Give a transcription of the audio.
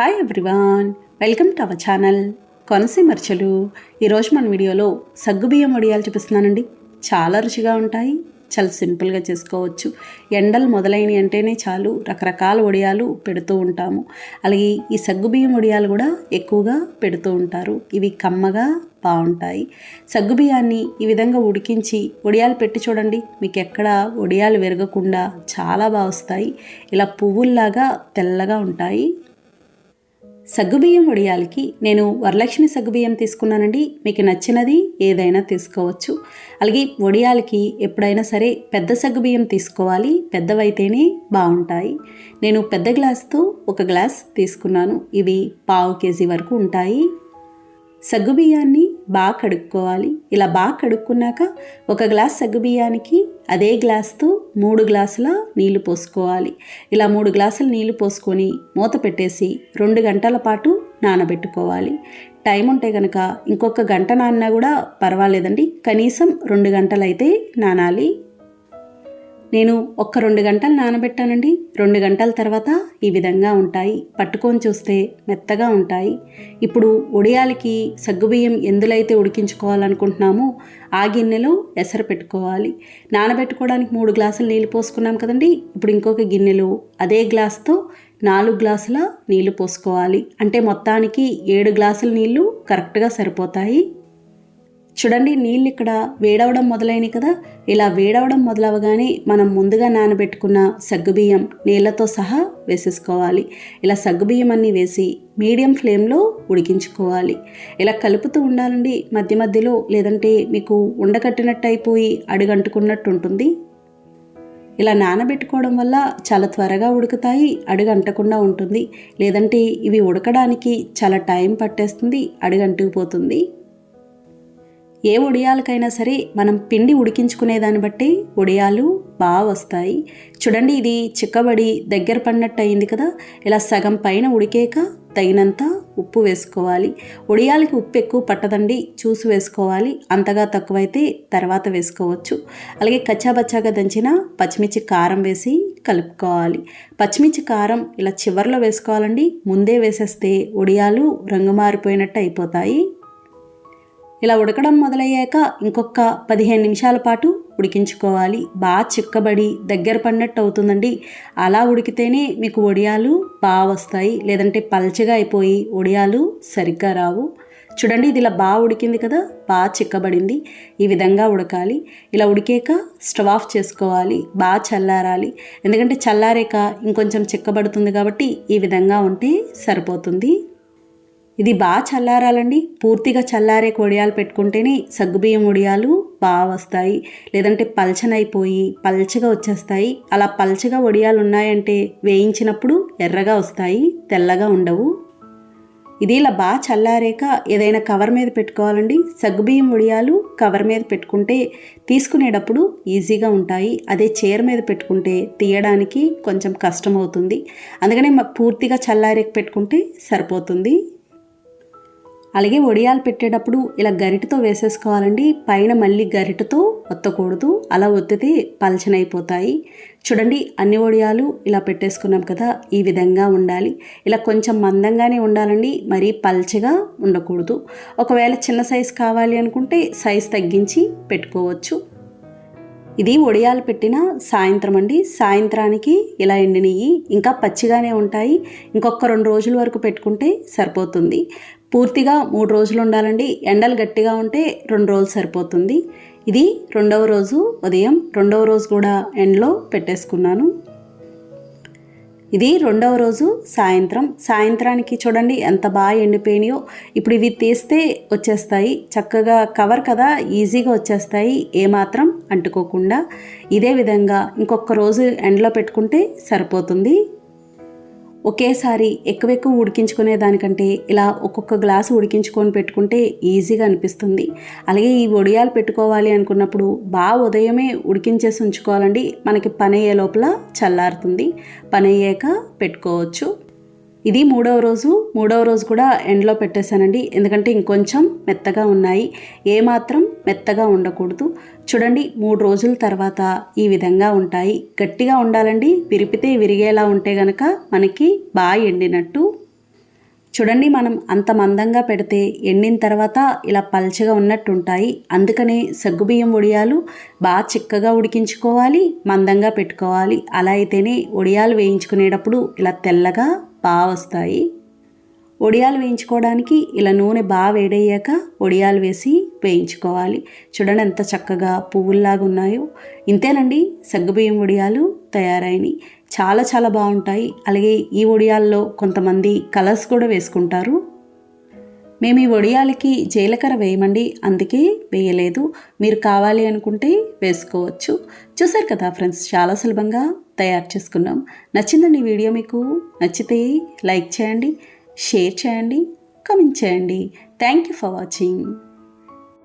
Hi everyone welcome to our channel కొనసీమర్చలు ఈరోజు మన వీడియోలో సగ్గుబియ్యం వడియాలు చూపిస్తున్నానండి. చాలా రుచిగా ఉంటాయి చాలా సింపుల్గా చేసుకోవచ్చు. ఎండలు మొదలైనవి అంటేనే చాలు రకరకాల వడియాలు పెడుతూ ఉంటాము. అలాగే ఈ సగ్గుబియ్యం వడియాలు కూడా ఎక్కువగా పెడుతూ ఉంటారు. ఇవి కమ్మగా బాగుంటాయి. సగ్గుబియ్యాన్ని ఈ విధంగా ఉడికించి వడియాలు పెట్టి చూడండి. మీకు ఎక్కడ వడియాలు విరగకుండా చాలా బాగా వస్తాయి. ఇలా పువ్వుల్లాగా తెల్లగా ఉంటాయి. సగ్గుబియ్యం వడియాలకి నేను వరలక్ష్మి సగ్గుబియ్యం తీసుకున్నానండి. మీకు నచ్చినది ఏదైనా తీసుకోవచ్చు. అలాగే వడియాలకి ఎప్పుడైనా సరే పెద్ద సగ్గుబియ్యం తీసుకోవాలి. పెద్దవైతేనే బాగుంటాయి. నేను పెద్ద గ్లాస్తో ఒక గ్లాస్ తీసుకున్నాను. ఇవి పావు కేజీ వరకు ఉంటాయి. సగ్గుబియ్యాన్ని బాగా కడుక్కోవాలి. ఇలా బాగా కడుక్కున్నాక ఒక గ్లాస్ సగ్గుబియ్యానికి అదే గ్లాస్తో మూడు గ్లాసుల నీళ్ళు పోసుకోవాలి. ఇలా మూడు గ్లాసుల నీళ్ళు పోసుకొని మూత పెట్టేసి రెండు గంటల పాటు నానబెట్టుకోవాలి. టైం ఉంటే కనుక ఇంకొక గంట నానినా కూడా పర్వాలేదండి. కనీసం రెండు గంటలైతే నానాలి. నేను ఒక్క రెండు గంటలు నానబెట్టానండి. రెండు గంటల తర్వాత ఈ విధంగా ఉంటాయి. పట్టుకొని చూస్తే మెత్తగా ఉంటాయి. ఇప్పుడు ఉడియాలకి సగ్గుబియ్యం ఎందులైతే ఉడికించుకోవాలనుకుంటున్నామో ఆ గిన్నెలో ఎసరు పెట్టుకోవాలి. నానబెట్టుకోవడానికి మూడు గ్లాసులు నీళ్ళు పోసుకున్నాం కదండి. ఇప్పుడు ఇంకొక గిన్నెలో అదే గ్లాస్తో నాలుగు గ్లాసుల నీళ్ళు పోసుకోవాలి. అంటే మొత్తానికి ఏడు గ్లాసుల నీళ్ళు కరెక్ట్గా సరిపోతాయి. చూడండి నీళ్ళు ఇక్కడ వేడవడం మొదలైనవి కదా. ఇలా వేడవడం మొదలవగానే మనం ముందుగా నానబెట్టుకున్న సగ్గుబియ్యం నీళ్ళతో సహా వేసేసుకోవాలి. ఇలా సగ్గుబియ్యం అన్నీ వేసి మీడియం ఫ్లేమ్లో ఉడికించుకోవాలి. ఇలా కలుపుతూ ఉండాలండి. మధ్య మధ్యలో లేదంటే మీకు ఉండకట్టినట్టు అయిపోయి అడుగంటుకున్నట్టు ఉంటుంది ఇలా నానబెట్టుకోవడం వల్ల చాలా త్వరగా ఉడుకుతాయి అడుగంటకుండా ఉంటుంది. లేదంటే ఇవి ఉడకడానికి చాలా టైం పట్టేస్తుంది అడుగంటుకుపోతుంది. ఏ ఉడియాలకైనా సరే మనం పిండి ఉడికించుకునే దాన్ని బట్టి ఉడియాలు బాగా వస్తాయి. చూడండి ఇది చిక్కబడి దగ్గర పడినట్టు అయింది కదా. ఇలా సగం పైన ఉడికేక తగినంత ఉప్పు వేసుకోవాలి. ఉడియాలకి ఉప్పు ఎక్కువ పట్టదండి చూసి వేసుకోవాలి. అంతగా తక్కువైతే తర్వాత వేసుకోవచ్చు. అలాగే కచ్చాబచ్చాగా దంచిన పచ్చిమిర్చి కారం వేసి కలుపుకోవాలి. పచ్చిమిర్చి కారం ఇలా చివర్లో వేసుకోవాలండి. ముందే వేసేస్తే ఉడియాలు రంగు మారిపోయినట్టు అయిపోతాయి. ఇలా ఉడకడం మొదలయ్యాక ఇంకొక పదిహేను నిమిషాల పాటు ఉడికించుకోవాలి. బాగా చిక్కబడి దగ్గర పడినట్టు అవుతుందండి. అలా ఉడికితేనే మీకు వడియాలు బాగా వస్తాయి. లేదంటే పల్చగా అయిపోయి వడియాలు సరిగ్గా రావు. చూడండి ఇది ఇలా బాగా ఉడికింది కదా బాగా చిక్కబడింది. ఈ విధంగా ఉడకాలి. ఇలా ఉడికాక స్టవ్ ఆఫ్ చేసుకోవాలి. బాగా చల్లారాలి. ఎందుకంటే చల్లారాక ఇంకొంచెం చిక్కబడుతుంది కాబట్టి ఈ విధంగా ఉంటే సరిపోతుంది. ఇది బాగా చల్లారాలండి. పూర్తిగా చల్లారే వడియాలు పెట్టుకుంటేనే సగ్గుబియ్యం వడియాలు బాగా వస్తాయి. లేదంటే పల్చనైపోయి పల్చగా వచ్చేస్తాయి. అలా పల్చగా వడియాలు ఉన్నాయంటే వేయించినప్పుడు ఎర్రగా వస్తాయి తెల్లగా ఉండవు. ఇది ఇలా బాగా చల్లారాక ఏదైనా కవర్ మీద పెట్టుకోవాలండి. సగ్గుబియ్యం వడియాలు కవర్ మీద పెట్టుకుంటే తీసుకునేటప్పుడు ఈజీగా ఉంటాయి. అదే చీర మీద పెట్టుకుంటే తీయడానికి కొంచెం కష్టం అవుతుంది అందుకనే పూర్తిగా చల్లారేక పెట్టుకుంటే సరిపోతుంది. అలాగే వడియాలు పెట్టేటప్పుడు ఇలా గరిటతో వేసేసుకోవాలండి. పైన మళ్ళీ గరిటతో ఒత్తకూడదు. అలా ఒత్తితే పలచనైపోతాయి. చూడండి అన్ని వడియాలు ఇలా పెట్టేసుకున్నాం కదా ఈ విధంగా ఉండాలి. ఇలా కొంచెం మందంగానే ఉండాలండి. మరీ పల్చగా ఉండకూడదు. ఒకవేళ చిన్న సైజు కావాలి అనుకుంటే సైజ్ తగ్గించి పెట్టుకోవచ్చు. ఇది ఒడియాలు పెట్టిన సాయంత్రం అండి. సాయంత్రానికి ఇలా ఎండినవి ఇంకా పచ్చిగానే ఉంటాయి. ఇంకొక రెండు రోజుల వరకు పెట్టుకుంటే సరిపోతుంది. పూర్తిగా మూడు రోజులు ఉండాలండి. ఎండలు గట్టిగా ఉంటే రెండు రోజులు సరిపోతుంది. ఇది రెండవ రోజు ఉదయం. రెండవ రోజు కూడా ఎండలో పెట్టేసుకున్నాను. ఇది రెండవ రోజు సాయంత్రం. సాయంత్రానికి చూడండి ఎంత బాగా ఎండిపోయినాయో. ఇప్పుడు ఇవి తీస్తే వచ్చేస్తాయి. చక్కగా కవర్ కదా ఈజీగా వచ్చేస్తాయి. ఏమాత్రం అంటుకోకుండా. ఇదే విధంగా ఇంకొక రోజు ఎండలో పెట్టుకుంటే సరిపోతుంది. ఒకేసారి ఎక్కువ ఎక్కువ ఉడికించుకునే దానికంటే ఇలా ఒక్కొక్క గ్లాసు ఉడికించుకొని పెట్టుకుంటే ఈజీగా అనిపిస్తుంది. అలాగే ఈ వడియాలు పెట్టుకోవాలి అనుకున్నప్పుడు బాగా ఉదయమే ఉడికించేసి ఉంచుకోవాలండి. మనకి పని అయ్యే లోపల చల్లారుతుంది. పని అయ్యాక పెట్టుకోవచ్చు. ఇది మూడవ రోజు. మూడవ రోజు కూడా ఎండలో పెట్టేశానండి. ఎందుకంటే ఇంకొంచెం మెత్తగా ఉన్నాయి. ఏమాత్రం మెత్తగా ఉండకూడదు. చూడండి మూడు రోజుల తర్వాత ఈ విధంగా ఉంటాయి. గట్టిగా ఉండాలండి. విరిపితే విరిగేలా ఉంటే గనక మనకి బాగా ఎండినట్టు. చూడండి మనం అంత మందంగా పెడితే ఎండిన తర్వాత ఇలా పల్చగా ఉన్నట్టు ఉంటాయి. అందుకనే సగ్గుబియ్యం వడియాలు బాగా చిక్కగా ఉడికించుకోవాలి. మందంగా పెట్టుకోవాలి. అలా అయితేనే వడియాలు వేయించుకునేటప్పుడు ఇలా తెల్లగా బాగా వస్తాయి వడియాలు వేయించుకోవడానికి ఇలా నూనె బాగా వేడయ్యాక వడియాలు వేసి వేయించుకోవాలి. చూడండి ఎంత చక్కగా పువ్వుల్లాగా ఉన్నాయో. ఇంతేనండి సగ్గుబియ్యం వడియాలు తయారైనవి చాలా చాలా బాగుంటాయి. అలాగే ఈ వడియాల్లో కొంతమంది కలర్స్ కూడా వేసుకుంటారు. మేము ఈ వడియాలకి జీలకర్ర వేయమండి. అందుకే వేయలేదు. మీరు కావాలి అనుకుంటే వేసుకోవచ్చు. చూసారు కదా ఫ్రెండ్స్ చాలా సులభంగా తయారు చేసుకున్నాం. నచ్చిందండి వీడియో మీకు నచ్చితే లైక్ చేయండి షేర్ చేయండి కమెంట్ చేయండి. Thank you for watching.